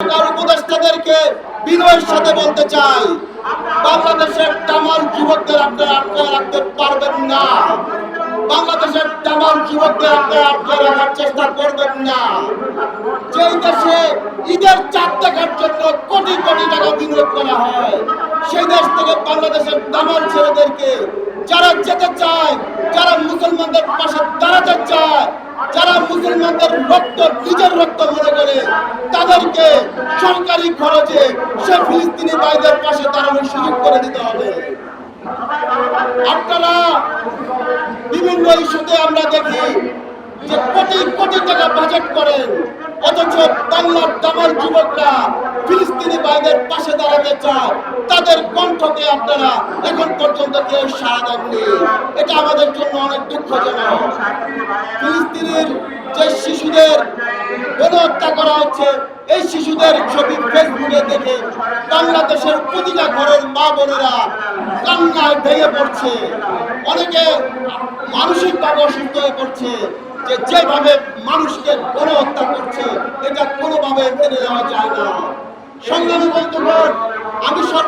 সরকার উপদেষ্টাদেরকে ঈদের দেখার জন্য কোটি কোটি টাকা বিনিয়োগ করা হয়, সেই দেশ থেকে বাংলাদেশের তামাম ছেলেদেরকে যারা যেতে চায়, যারা মুসলমানদের পাশে দাঁড়াতে চায়, যারা মুসলমানদের রক্ত, নিজের রক্ত মনে তাদেরকে সরকারি খরচে সে ফিলিস্তিনি ভাইদের পাশে দাঁড়ানোর সুযোগ করে দিতে হবে। আপনারা বিভিন্ন ইস্যুতে আমরা দেখি যে কোটি কোটি টাকা বাজেট করেন, অথচ বাংলার দামাল যুবকরা ফিলিস্তিনি ভাইদের পাশে দাঁড়াতে চায়। তাদের কণ্ঠকে আপনারা এখন পর্যন্ত কেউ সাড়া দেননি। এটা আমাদের জন্য অনেক দুঃখজনক। ফিলিস্তিনের যে শিশুদের গণহত্যা করা হচ্ছে। এই শিশুদের ছবি ফেসবুকে দেখে বাংলাদেশের প্রতিটা ঘরের মা বোনেরা কান্নায় ভেঙে পড়ছে। অনেকে মানসিকভাবে অসুস্থ হয়ে পড়ছে যে যেভাবে মানুষকে গণহত্যা করছে, এটা কোনোভাবে মেনে নেওয়া যায় না। সংগ্রামী বন্ধুগণ, আমি সর্ব